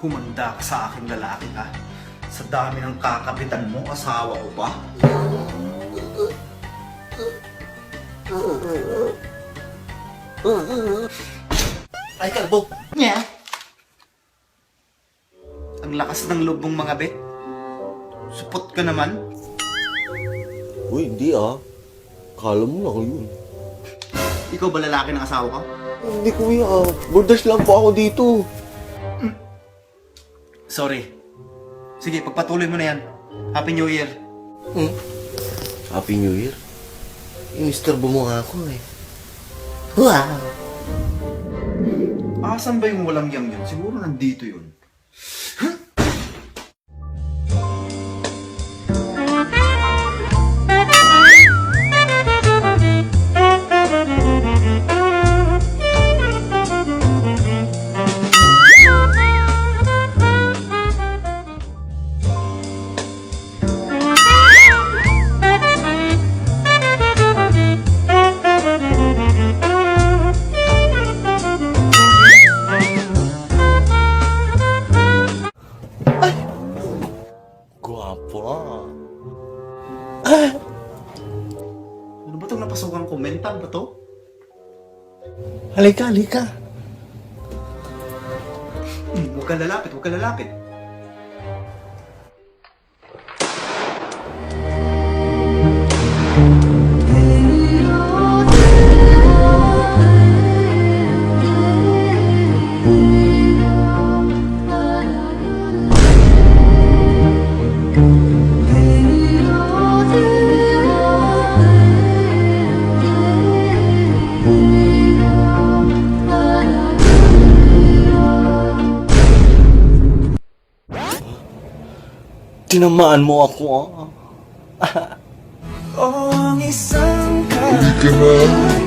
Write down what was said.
Humanda ka sa aking lalaki ka. Sa dami ng kakapitan mo, asawa ko pa. Ay, kalbo. Nya. Ang lakas ng loob mong mga bet. Supot ka naman. Uy, hindi ah. Kala mo lang yun. Ikaw ba lalaki ng asawa ko? Hindi kuya ah. Bordas lang po ako dito. Sorry. Sige, pagpatuloy mo na yan. Happy New Year. Hmm? Happy New Year. Inisturbo mo nga ako eh. Wow! Asan ba yung walang yang yun? Siguro nandito yun. Ano ba itong napasukan ko? Mental ba to? Halika, halika. Hmm, huwag ka lalapit, huwag ka lalapit. Tinamaan mo ako ah. Oh, ang isang ka. Hindi ka na